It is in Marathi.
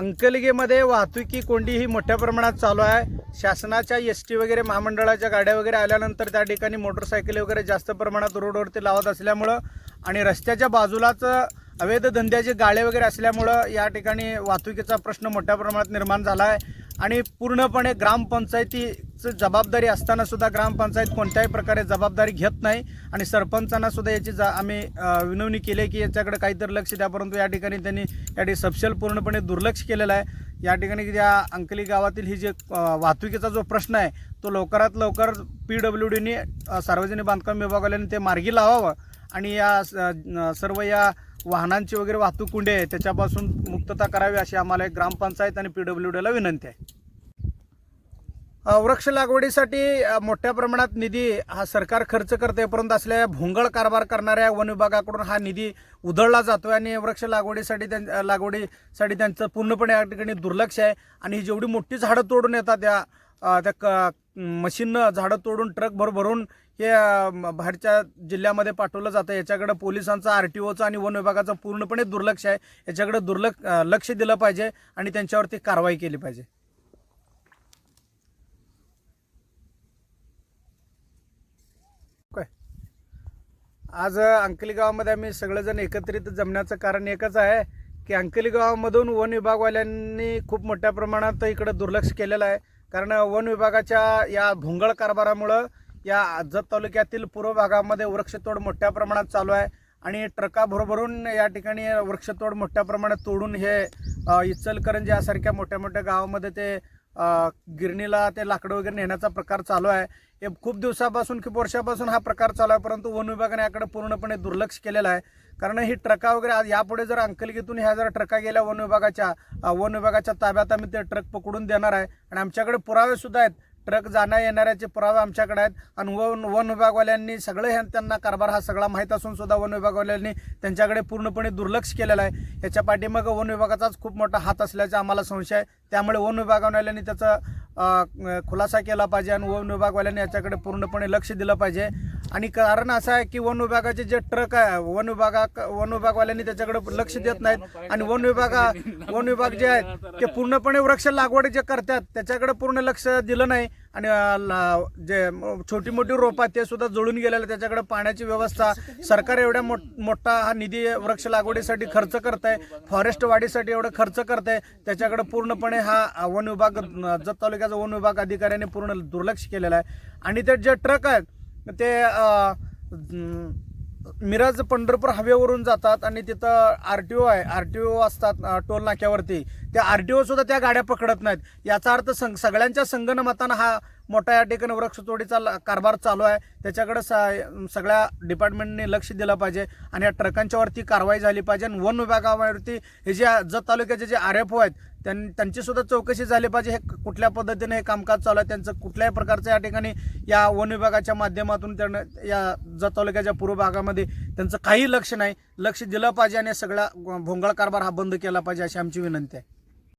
अंकलगेमध्ये वाहतुकी कोंडी ही मोठ्या प्रमाणात चालू आहे. शासनाच्या एस टी वगैरे महामंडळाच्या गाड्या वगैरे आल्यानंतर त्या ठिकाणी मोटरसायकल वगैरे जास्त प्रमाणात रोडवरती लावत असल्यामुळं आणि रस्त्याच्या बाजूलाच अवैध धंद्याचे गाळे वगैरे असल्यामुळं या ठिकाणी वाहतुकीचा प्रश्न मोठ्या प्रमाणात निर्माण झाला आहे. आणि पूर्णपणे ग्रामपंचायतीचं जबाबदारी असताना सुद्धा ग्रामपंचायत कोणत्याही प्रकारे जबाबदारी घेत नाही. आणि सरपंचांना सुद्धा याची जा आम्ही विनवणी केली आहे की याच्याकडे काहीतरी लक्ष द्या परंतु या ठिकाणी त्यांनी या ठिकाणी सपशल पूर्णपणे दुर्लक्ष केलेलं आहे. या ठिकाणी त्या अंकली गावातील ही जे वाहतुकीचा जो प्रश्न आहे तो लवकरात लवकर पी डब्ल्यू डीने सार्वजनिक बांधकाम विभागाने ते मार्गी लावावं. आणि या स- सर्व या वाहनांची वगैरे वाहतूक कुंडे आहे त्याच्यापासून मुक्तता करावी अशी आम्हाला एक ग्रामपंचायत आणि पी डब्ल्यू डीला विनंती आहे. वृक्ष लागवडीसाठी मोठ्या प्रमाणात निधी हा सरकार खर्च करते परंतु असल्या भोंगळ कारभार करणाऱ्या वन विभागाकडून हा निधी उधळला जातोय आणि वृक्ष लागवडीसाठी त्यां लागवडीसाठी त्यांचं पूर्णपणे या ठिकाणी दुर्लक्ष आहे. आणि ही जेवढी मोठी झाडं तोडून येतात या त्या क मशीननं झाडं तोडून ट्रक भर भरून हे बाहेरच्या जिल्ह्यामध्ये पाठवलं जातं. याच्याकडे पोलिसांचं आर टी ओचं आणि वन विभागाचं पूर्णपणे दुर्लक्ष आहे. याच्याकडे दुर्लक्ष लक्ष दिलं पाहिजे आणि त्यांच्यावरती कारवाई केली पाहिजे. काय आज अंकली गावामध्ये आम्ही सगळेजण एकत्रित जमण्याचं कारण एकच आहे की अंकली गावामधून वन विभागवाल्यांनी खूप मोठ्या प्रमाणात इकडं दुर्लक्ष केलेलं आहे. कारण वन विभागाच्या या भोंगळ कारभारामुळं या जत तालुक्यातील पूर्व भागामध्ये वृक्षतोड मोठ्या प्रमाणात चालू आहे आणि ट्रकाभरभरून या ठिकाणी वृक्षतोड मोठ्या प्रमाणात तोडून हे इचलकरंजी यासारख्या मोठ्या मोठ्या गावामध्ये ते गिरणीला ते लाकडं वगैरे नेण्याचा प्रकार चालू आहे. हे खूप दिवसापासून खूप वर्षापासून हा प्रकार चालू आहे परंतु वन विभागाने याकडे पूर्णपणे दुर्लक्ष केलेलं आहे. कारण ही ट्रका वगैरे आज यापुढे जर अंकलगीतून ह्या जर ट्रका गेल्या वन विभागाच्या वन विभागाच्या ताब्यात आम्ही ते ट्रक पकडून देणार आहे. आणि आमच्याकडे पुरावेसुद्धा आहेत. ट्रक जाण्या येणाऱ्याचे पुरावे आमच्याकडे आहेत. आणि वन वन विभागवाल्यांनी सगळे ह्या त्यांना कारभार हा सगळा माहीत असून सुद्धा वन विभागवाल्यांनी त्यांच्याकडे पूर्णपणे दुर्लक्ष केलेलं आहे. याच्या पाठीमागं वन विभागाचाच खूप मोठा हात असल्याचा आम्हाला संशय आहे. त्यामुळे वन विभागवाल्यांनी त्याचा खुलासा केला पाहिजे आणि वन विभागवाल्यांनी याच्याकडे पूर्णपणे लक्ष दिलं पाहिजे. आणि कारण असं आहे की वन विभागाचे जे ट्रक आहे वन विभागा वन विभागवाल्यांनी त्याच्याकडे लक्ष देत नाहीत. आणि वन विभागा वन विभाग जे आहेत ते पूर्णपणे वृक्ष लागवड जे करतात त्याच्याकडे पूर्ण लक्ष दिलं नाही. आणि ला- जे छोटी मोठी रोपं आहेत ते सुद्धा जळून गेलेले त्याच्याकडे पाण्याची व्यवस्था सरकार एवढ्या मोठ मोठा हा निधी वृक्ष लागवडीसाठी खर्च करत आहे फॉरेस्ट वाढीसाठी एवढं खर्च करत आहे त्याच्याकडे पूर्णपणे हा वन विभाग जत तालुक्याचा वन विभाग अधिकाऱ्याने पूर्ण दुर्लक्ष केलेला आहे. आणि ते जे ट्रक आहेत ते मिरज पंढरपूर हवेवरून जातात आणि तिथं आर टी ओ आहे. आर टी ओ असतात टोल नाक्यावरती. त्या आर टी ओ सुद्धा त्या गाड्या पकडत नाहीत. याचा अर्थ संग सगळ्यांच्या संगणमतानं हा मोठा या ठिकाणी वृक्षतोडीचा कारभार चालू आहे. त्याच्याकडे स सगळ्या डिपार्टमेंटने लक्ष दिलं पाहिजे आणि या ट्रकांच्यावरती कारवाई झाली पाहिजे आणि वन विभागावरती हे जे जत तालुक्याचे जे आर एफ ओ आहेत त्यां त्यांची सुद्धा चौकशी झाली पाहिजे. हे कुठल्या पद्धतीने हे कामकाज चालू आहे त्यांचं कुठल्याही प्रकारचं या ठिकाणी या वन विभागाच्या माध्यमातून त्यांना या जत तालुक्याच्या पूर्व भागामध्ये त्यांचं काही लक्ष नाही. लक्ष दिलं पाहिजे आणि सगळा भोंगळ कारभार हा बंद केला पाहिजे अशी आमची विनंती आहे.